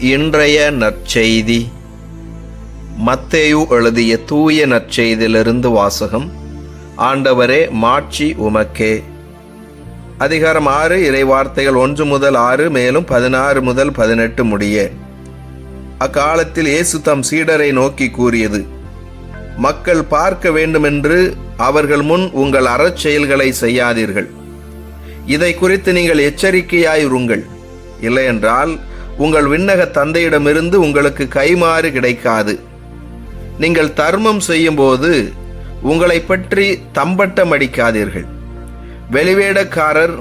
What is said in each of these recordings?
இன்றைய நற்செய்தி. மத்தேயு எழுதிய தூய நற்செய்தியிலிருந்து வாசகம் ஆண்டவரே மாட்சி உமக்கே. அதிகாரம் ஆறு இறைவார்த்தைகள் ஒன்று முதல் ஆறு மேலும் பதினாறு முதல் பதினெட்டு முடிய. அக்காலத்தில் இயேசு தம் சீடரை நோக்கி கூறியது மக்கள் பார்க்க வேண்டுமென்று அவர்கள் முன் உங்கள் அறச்செயல்களை செய்யாதீர்கள். இதை குறித்து நீங்கள் எச்சரிக்கையாயிருங்கள் இல்லையென்றால் உங்கள் விண்ணக தந்தையிடமிருந்து உங்களுக்கு கைமாறு கிடைக்காது. நீங்கள் தர்மம் செய்யும்போது உங்களை பற்றி தம்பட்டம் அடிக்காதீர்கள் வெளிவேடக்காரர்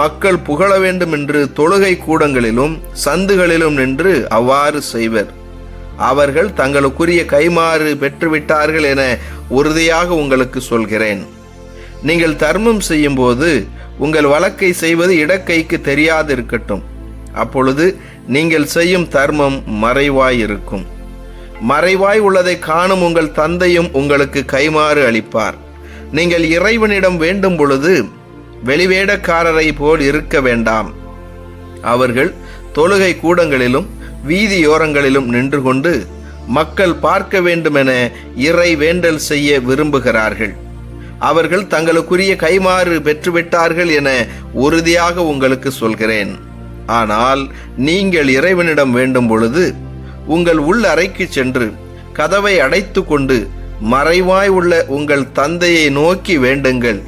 மக்கள் புகழ வேண்டும் என்று தொழுகை கூடங்களிலும் சந்துகளிலும் நின்று அவ்வாறு செய்வர். அவர்கள் தங்களுக்குரிய கைமாறு பெற்றுவிட்டார்கள் என உறுதியாக உங்களுக்கு சொல்கிறேன். நீங்கள் தர்மம் செய்யும்போது உங்கள் வழக்கை செய்வது இடக்கைக்கு தெரியாதிருக்கட்டும். அப்பொழுது நீங்கள் செய்யும் தர்மம் மறைவாய் இருக்கும் மறைவாய் உள்ளதை காணும் உங்கள் தந்தையும் உங்களுக்கு கைமாறு அளிப்பார். நீங்கள் இறைவனிடம் வேண்டும் பொழுது வெளிவேடக்காரரை போல் இருக்க வேண்டாம். அவர்கள் தொழுகை கூடங்களிலும் வீதியோரங்களிலும் நின்று கொண்டு மக்கள் பார்க்க வேண்டுமென இறை வேண்டல் செய்ய விரும்புகிறார்கள். அவர்கள் தங்களுக்குரிய கைமாறு பெற்றுவிட்டார்கள் என உறுதியாக உங்களுக்கு சொல்கிறேன். ஆனால் நீங்கள் இறைவனிடம் வேண்டும் பொழுது உங்கள் உள் அறைக்கு சென்று கதவை அடைத்து கொண்டு மறைவாய் உள்ள உங்கள் தந்தையை நோக்கி வேண்டுங்கள்.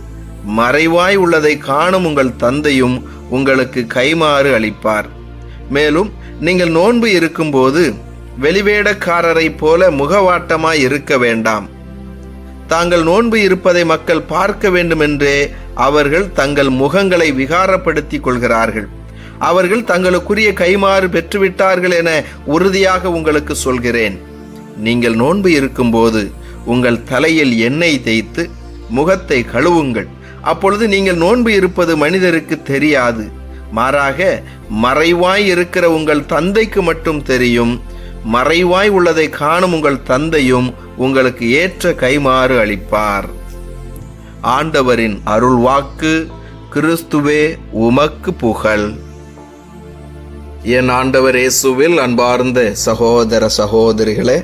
மறைவாய் உள்ளதை காணும் உங்கள் தந்தையும் உங்களுக்கு கைமாறு அளிப்பார். மேலும் நீங்கள் நோன்பு இருக்கும்போது வெளிவேடக்காரரைப் போல முகவாட்டமாய் இருக்க வேண்டாம். தாங்கள் நோன்பு இருப்பதை மக்கள் பார்க்க வேண்டுமென்றே அவர்கள் தங்கள் முகங்களை விகாரப்படுத்திக் கொள்கிறார்கள். அவர்கள் தங்களுக்குரிய கைமாறு பெற்றுவிட்டார்கள் என உறுதியாக உங்களுக்கு சொல்கிறேன். நீங்கள் நோன்பு இருக்கும்போது உங்கள் தலையில் எண்ணெய் தேய்த்து முகத்தை கழுவுங்கள். அப்பொழுது நீங்கள் நோன்பு இருப்பது மனிதருக்கு தெரியாது. மாறாக மறைவாய் இருக்கிற உங்கள் தந்தைக்கு மட்டும் தெரியும். மறைவாய் உள்ளதை காணும் உங்கள் தந்தையும் உங்களுக்கு ஏற்ற கைமாறு அளிப்பார். ஆண்டவரின் அருள்வாக்கு கிறிஸ்துவே உமக்கு புகழ். என் ஆண்டவர் இயேசுவில் அன்பார்ந்த சகோதர சகோதரிகளே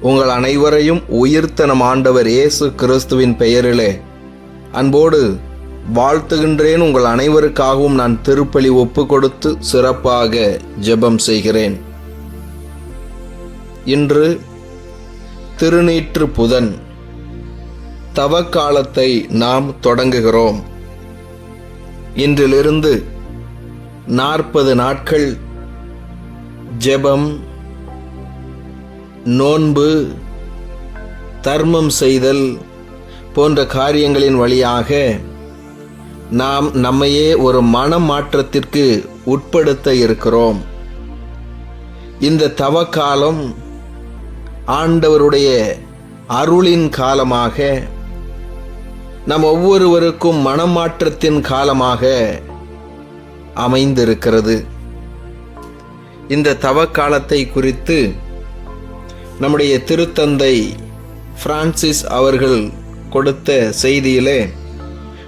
உங்கள் அனைவரையும் உயிர்த்த நம் ஆண்டவர் இயேசு கிறிஸ்துவின் பெயரிலே அன்போடு வாழ்த்துகின்றேன். உங்கள் அனைவருக்காகவும் நான் திருப்பலி ஒப்பு கொடுத்து சிறப்பாக ஜெபம் செய்கிறேன். இன்று திருநீற்று புதன் தவக்காலத்தை நாம் தொடங்குகிறோம். இன்றிலிருந்து நாற்பது நாட்கள் ஜெபம் நோன்பு தர்மம் செய்தல் போன்ற காரியங்களின் வழியாக நாம் நம்மையே ஒரு மன மாற்றத்திற்கு உட்படுத்த இருக்கிறோம். இந்த தவக்காலம் ஆண்டவருடைய அருளின் காலமாக நம் ஒவ்வொருவருக்கும் மனமாற்றத்தின் காலமாக அமைந்திருக்கிறது. இந்த தவக்காலத்தை குறித்து நம்முடைய திருத்தந்தை பிரான்சிஸ் அவர்கள் கொடுத்த செய்தியிலே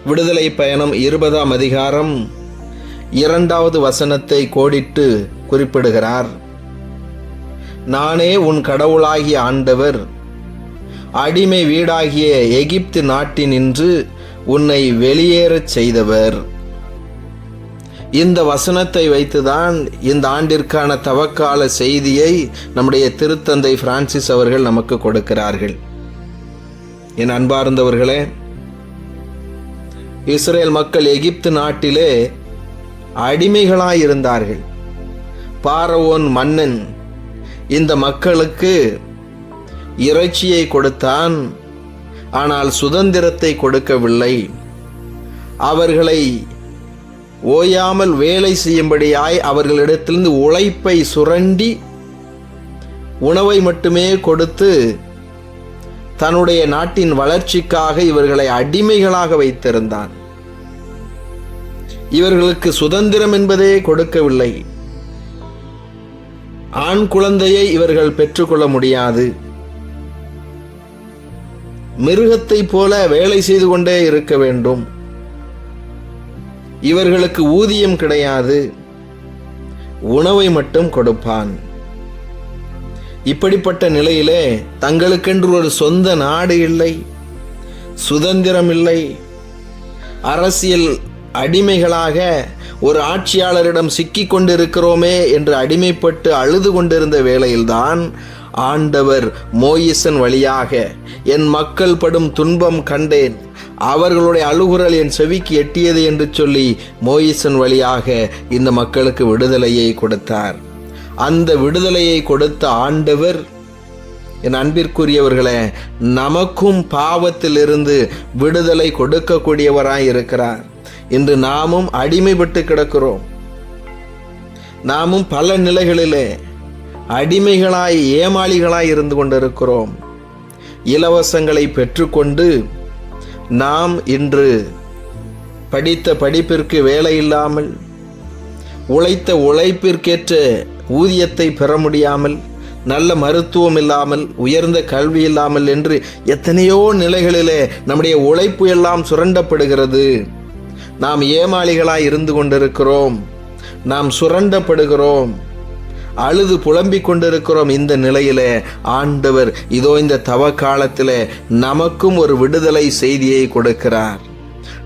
விடுதலை பயணம் இருபதாம் அதிகாரம் இரண்டாவது வசனத்தை கோடிட்டு குறிப்பிடுகிறார். நானே உன் கடவுளாகிய ஆண்டவர் அடிமை வீடாகிய எகிப்து நாட்டினின்று உன்னை வெளியேறச் செய்தவர். இந்த வசனத்தை வைத்துதான் இந்த ஆண்டிற்கான தவக்கால செய்தியை நம்முடைய திருத்தந்தை பிரான்சிஸ் அவர்கள் நமக்கு கொடுக்கிறார்கள். என் அன்பார்ந்தவர்களே இஸ்ரேல் மக்கள் எகிப்து நாட்டிலே அடிமைகளாயிருந்தார்கள். பாரவோன் மன்னன் இந்த மக்களுக்கு இறைச்சியை கொடுத்தான் ஆனால் சுதந்திரத்தை கொடுக்கவில்லை. அவர்களை ஓயாமல் வேலை செய்யும்படியாய் அவர்களிடத்திலிருந்து உழைப்பை சுரண்டி உணவை மட்டுமே கொடுத்து தன்னுடைய நாட்டின் வளர்ச்சிக்காக இவர்களை அடிமைகளாக வைத்திருந்தான். இவர்களுக்கு சுதந்திரம் என்பதே கொடுக்கவில்லை. ஆண் குழந்தையை இவர்கள் பெற்றுக்கொள்ள முடியாது. மிருகத்தைப் போல வேலை செய்து கொண்டே இருக்க வேண்டும். இவர்களுக்கு ஊதியம் கிடையாது. உணவை மட்டும் கொடுப்பான். இப்படிப்பட்ட நிலையிலே தங்களுக்கென்று ஒரு சொந்த நாடு இல்லை சுதந்திரம் இல்லை. அரசியல் அடிமைகளாக ஒரு ஆட்சியாளரிடம் சிக்கிக் கொண்டிருக்கிறோமே என்று அடிமைப்பட்டு அழுது கொண்டிருந்த வேளையில்தான் ஆண்டவர் மோயிசன் வழியாக என் மக்கள் படும் துன்பம் கண்டேன். அவர்களுடைய அழுகுரல் என் செவிக்கு எட்டியது என்று சொல்லி மோயிசன் வழியாக இந்த மக்களுக்கு விடுதலையை கொடுத்தார். அந்த விடுதலையை கொடுத்த ஆண்டவர் என் அன்பிற்குரியவர்களே நமக்கும் பாவத்திலிருந்து விடுதலை கொடுக்கக்கூடியவராய் இருக்கிறார். இன்று நாமும் அடிமைப்பட்டு கிடக்கிறோம். நாமும் பல நிலைகளிலே அடிமைகளாய் ஏமாளிகளாய் இருந்து கொண்டிருக்கிறோம். இலவசங்களை பெற்றுக்கொண்டு நாம் இன்று படித்த படிப்பிற்கு வேலை இல்லாமல் உழைத்த உழைப்பிற்கேற்ற ஊதியத்தை பெற முடியாமல் நல்ல மருத்துவம் இல்லாமல் உயர்ந்த கல்வி இல்லாமல் என்று எத்தனையோ நிலைகளிலே நம்முடைய உழைப்பு எல்லாம் சுரண்டப்படுகிறது. நாம் ஏமாளிகளாய் இருந்து கொண்டிருக்கிறோம். நாம் சுரண்டப்படுகிறோம். அழுது புலம்பிக் கொண்டிருக்கிறோம் இந்த நிலையிலே. ஆண்டவர் இதோ இந்த தவ காலத்தில் நமக்கும் ஒரு விடுதலை செய்தியை கொடுக்கிறார்.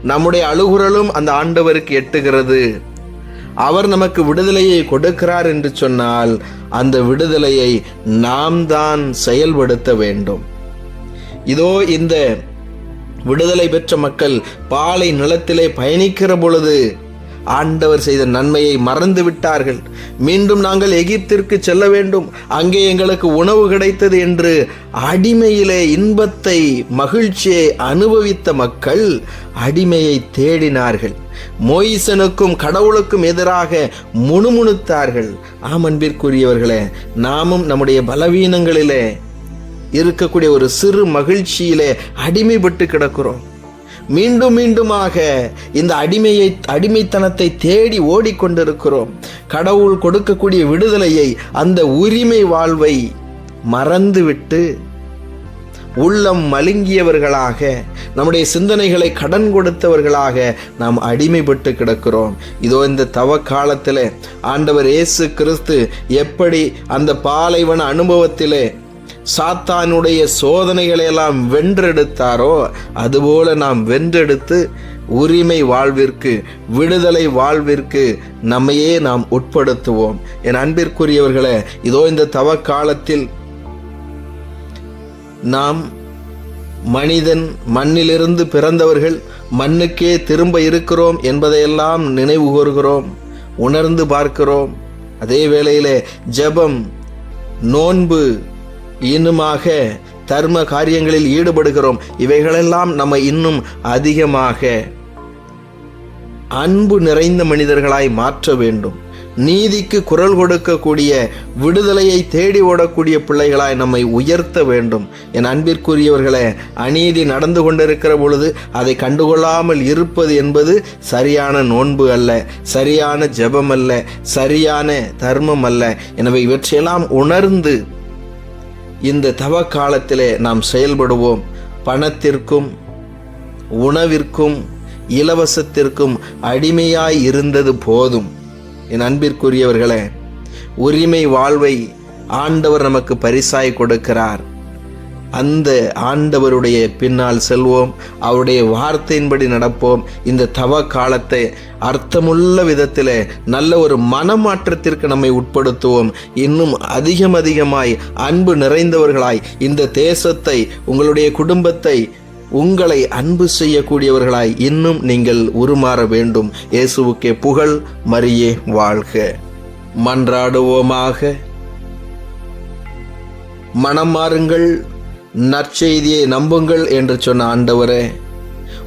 நம்முடைய அழுகுரலும் அந்த ஆண்டவருக்கு எட்டுகிறது. அவர் நமக்கு விடுதலையை கொடுக்கிறார் என்று சொன்னால் அந்த விடுதலையை நாம் தான் செயல்படுத்த வேண்டும். இதோ இந்த விடுதலை பெற்ற மக்கள் பாலை நிலத்திலே பயணிக்கிற பொழுது ஆண்டவர் செய்த நன்மையை மறந்து விட்டார்கள். மீண்டும் நாங்கள் எகிப்திற்கு செல்ல வேண்டும். அங்கே எங்களுக்கு உணவு கிடைத்தது என்று அடிமையிலே இன்பத்தை மகிழ்ச்சியை அனுபவித்த மக்கள் அடிமையை தேடினார்கள். மோயிசனுக்கும் கடவுளுக்கும் எதிராக முணுமுணுத்தார்கள். ஆம் அன்பிற்குரியவர்களே நாமும் நம்முடைய பலவீனங்களிலே இருக்கக்கூடிய ஒரு சிறு மகிழ்ச்சியிலே அடிமைப்பட்டு கிடக்கிறோம். மீண்டும் மீண்டுமாக இந்த அடிமையை அடிமைத்தனத்தை தேடி ஓடிக்கொண்டிருக்கிறோம். கடவுள் கொடுக்கக்கூடிய விடுதலையை அந்த உரிமை வாழ்வை மறந்துவிட்டு உள்ளம் மலுங்கியவர்களாக நம்முடைய சிந்தனைகளை கடன் கொடுத்தவர்களாக நாம் அடிமைப்பட்டு கிடக்கிறோம். இதோ இந்த தவ காலத்தில் ஆண்டவர் இயேசு கிறிஸ்து எப்படி அந்த பாலைவன அனுபவத்திலே சாத்தானுடைய சோதனைகளை எல்லாம் வென்றெடுத்தாரோ அதுபோல நாம் வென்றெடுத்து உரிமை வாழ்விற்கு விடுதலை வாழ்விற்கு நம்மையே நாம் உட்படுத்துவோம். என் அன்பிற்குரியவர்களே இதோ இந்த தவ காலத்தில் நாம் மனிதன் மண்ணிலிருந்து பிறந்தவர்கள் மண்ணுக்கே திரும்ப இருக்கிறோம் என்பதையெல்லாம் நினைவு கூறுகிறோம் உணர்ந்து பார்க்கிறோம். அதே வேளையிலே ஜெபம் நோன்பு இன்னுமாக தர்ம காரியங்களில் ஈடுபடுகிறோம். இவைகளெல்லாம் நம்ம இன்னும் அதிகமாக அன்பு நிறைந்த மனிதர்களாய் மாற்ற வேண்டும். நீதிக்கு குரல் கொடுக்கக்கூடிய விடுதலையை தேடி ஓடக்கூடிய பிள்ளைகளாய் நம்மை உயர்த்த வேண்டும். என் அன்பிற்குரியவர்களே அநீதி நடந்து கொண்டிருக்கிற பொழுது அதை கண்டுகொள்ளாமல் இருப்பது என்பது சரியான நோன்பு அல்ல சரியான ஜெபம் அல்ல சரியான தர்மம் அல்ல. எனவே இவற்றையெல்லாம் உணர்ந்து இந்த தவ காலத்திலே நாம் செயல்படுவோம். பணத்திற்கும் உணவிற்கும் இலவசத்திற்கும் அடிமையாய் இருந்தது போதும். என் அன்பிற்குரியவர்களே உரிமை வாழ்வை ஆண்டவர் நமக்கு பரிசாய் கொடுக்கிறார். அந்த ஆண்டவருடைய பின்னால் செல்வோம். அவருடைய வார்த்தையின்படி நடப்போம். இந்த தவ காலத்தை அர்த்தமுள்ள விதத்தில் நல்ல ஒரு மனமாற்றத்திற்கு நம்மை உட்படுத்துவோம். இன்னும் அதிகம் அதிகமாய் அன்பு நிறைந்தவர்களாய் இந்த தேசத்தை உங்களுடைய குடும்பத்தை உங்களை அன்பு செய்யக்கூடியவர்களாய் இன்னும் நீங்கள் உருமாற வேண்டும். இயேசுவுக்கே புகழ் மரியே வாழ்க. மன்றாடுவோமாக. மனம் மாறுங்கள். நற்செய்தியை நம்புங்கள் என்று சொன்ன ஆண்டவரே.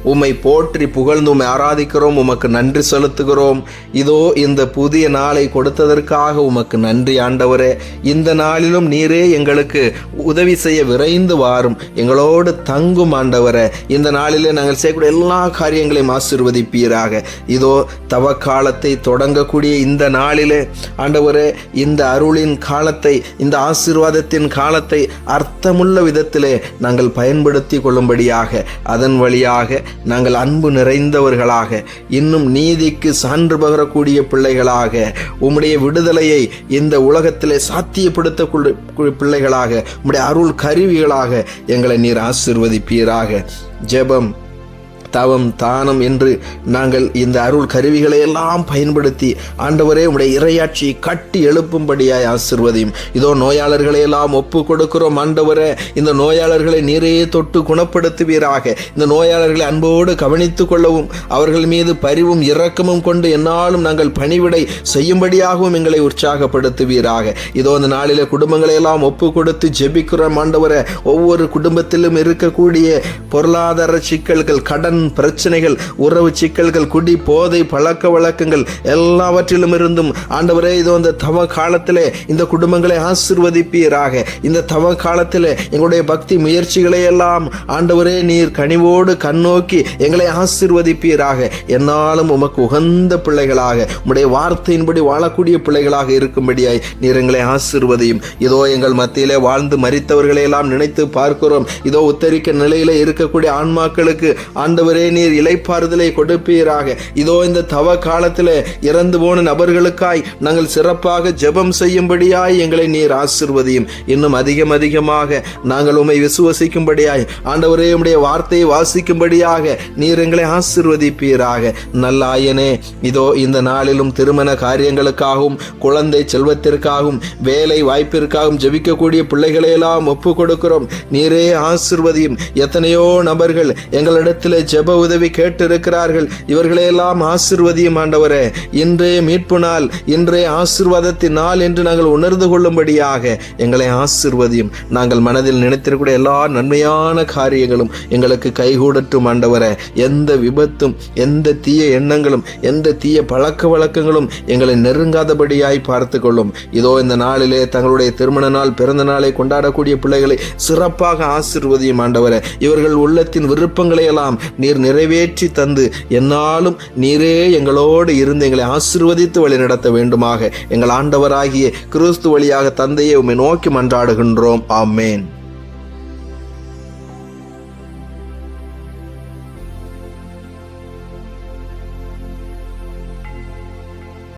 உம்மை போற்றி புகழ்ந்து உம்மை ஆராதிக்கிறோம் உமக்கு நன்றி செலுத்துகிறோம். இதோ இந்த புதிய நாளை கொடுத்ததற்காக உமக்கு நன்றி ஆண்டவரே. இந்த நாளிலும் நீரே எங்களுக்கு உதவி செய்ய விரைந்து வாரும். எங்களோடு தங்கும் ஆண்டவரே. இந்த நாளிலே நாங்கள் செய்யக்கூடிய எல்லா காரியங்களையும் ஆசிர்வதிப்பீராக. இதோ தவ காலத்தை தொடங்கக்கூடிய இந்த நாளிலே ஆண்டவரே இந்த அருளின் காலத்தை இந்த ஆசீர்வாதத்தின் காலத்தை அர்த்தமுள்ள விதத்திலே நாங்கள் பயன்படுத்தி கொள்ளும்படியாக அதன் வழியாக நாங்கள் அன்பு நிறைந்தவர்களாக இன்னும் நீதிக்கு சான்று பகரக்கூடிய பிள்ளைகளாக உம்முடைய விடுதலையை இந்த உலகத்திலே சாத்தியப்படுத்த பிள்ளைகளாக உம்முடைய அருள் கருவிகளாக எங்களை நீர் ஆசிர்வதிப்பீராக. ஜெபம் தவம் தானம் என்று நாங்கள் இந்த அருள் கருவிகளை எல்லாம் பயன்படுத்தி ஆண்டவரே உடைய இறையாட்சியை கட்டி எழுப்பும்படியாய் ஆசிர்வதையும். இதோ நோயாளர்களை எல்லாம் ஒப்பு கொடுக்கிறோம் ஆண்டவரே. இந்த நோயாளர்களை நீரே தொட்டு குணப்படுத்துவீராக. இந்த நோயாளர்களை அன்போடு கவனித்துக் கொள்ளவும் அவர்கள் மீது பரிவும் இரக்கமும் கொண்டு என்னாலும் நாங்கள் பணிவிடை செய்யும்படியாகவும் எங்களை உற்சாகப்படுத்துவீராக. இதோ இந்த நாளில குடும்பங்களை எல்லாம் ஒப்பு கொடுத்து ஜெபிக்கிறோம் ஆண்டவரே. ஒவ்வொரு குடும்பத்திலும் இருக்கக்கூடிய பொருளாதார சிக்கல்கள் கடன் பிரச்சனைகள் உறவு சிக்கல்கள் குடி போதை பழக்க வழக்கங்கள் எல்லாவற்றிலும் இருந்தும் ஆண்டவரே இதோ இந்த தவ காலத்திலே இந்த குடும்பங்களை ஆசிர்வதிப்பீராக. இந்த தவ காலத்திலே எங்களுடைய பக்தி முயற்சிகளை எல்லாம் ஆண்டவரே நீர் கனிவோடு கண்ணோக்கி எங்களை ஆசிர்வதிப்பீராக. என்னாலும் உமக்கு உகந்த பிள்ளைகளாக உம்முடைய வார்த்தையின்படி வாழக்கூடிய பிள்ளைகளாக இருக்கும்படியாய் நீர் எங்களை ஆசிர்வதியும். இதோ எங்கள் மத்தியிலே வாழ்ந்து மறித்தவர்களை எல்லாம் நினைத்து பார்க்கிறோம். இதோ உத்தரிக்க நிலையிலே இருக்கக்கூடிய ஆன்மாக்களுக்கு ஆண்டவர் நீர் இலைப்பாறுதலை கொடுப்பீராக. இதோ இந்த தவ காலத்தில் இறந்து போன நபர்களுக்காய் நாங்கள் சிறப்பாக ஜெபம் செய்யும்படியாய் எங்களை நீர் ஆசிர்வதியும். இன்னும் அதிகம் அதிகமாக நாங்கள் உம்மை விசுவசிக்கும்படியாய் ஆண்டவரே உடைய வார்த்தையை வாசிக்கும்படியாக நீர் எங்களை ஆசிர்வதிப்பீராக. நல்லாயனே இதோ இந்த நாளிலும் திருமண காரியங்களுக்காகவும் குழந்தை செல்வத்திற்காகவும் வேலை வாய்ப்பிற்காகவும் ஜெபிக்கக்கூடிய பிள்ளைகளை எல்லாம் ஒப்பு கொடுக்கிறோம் நீரே ஆசிர்வதியும். எத்தனையோ நபர்கள் எங்களிடத்தில் ஜெப உதவி கேட்டிருக்கிறார்கள். இவர்களையெல்லாம் ஆசிர்வதியும் ஆண்டவரே. இன்றைய மீட்பு நாள் இன்றைய ஆசிர்வாதத்தின் நாள் என்று நாங்கள் உணர்ந்து கொள்ளும்படியாக எங்களை ஆசிர்வதியும். நாங்கள் மனதில் நினைத்திருக்கூடிய எல்லா நன்மையான காரியங்களும் எங்களுக்கு கைகூடட்டும் ஆண்டவரே. எந்த விபத்தும் எந்த தீய எண்ணங்களும் எந்த தீய பழக்க வழக்கங்களும் எங்களை நெருங்காதபடியாய் பார்த்து கொள்ளும் இதோ இந்த நாளிலே தங்களுடைய திருமண நாள் பிறந்த நாளை கொண்டாடக்கூடிய பிள்ளைகளை சிறப்பாக ஆசிர்வதியும் ஆண்டவரே. இவர்கள் உள்ளத்தின் விருப்பங்களை எல்லாம் நீர் நிறைவேற்றி தந்து என்னாலும் நீரே எங்களோடு இருந்து எங்களை ஆசிர்வதித்து வழி நடத்த வேண்டுமாக. எங்கள் ஆண்டவராகிய கிறிஸ்து வழியாக தந்தையை உம்மை நோக்கி மன்றாடுகின்றோம். ஆமேன்.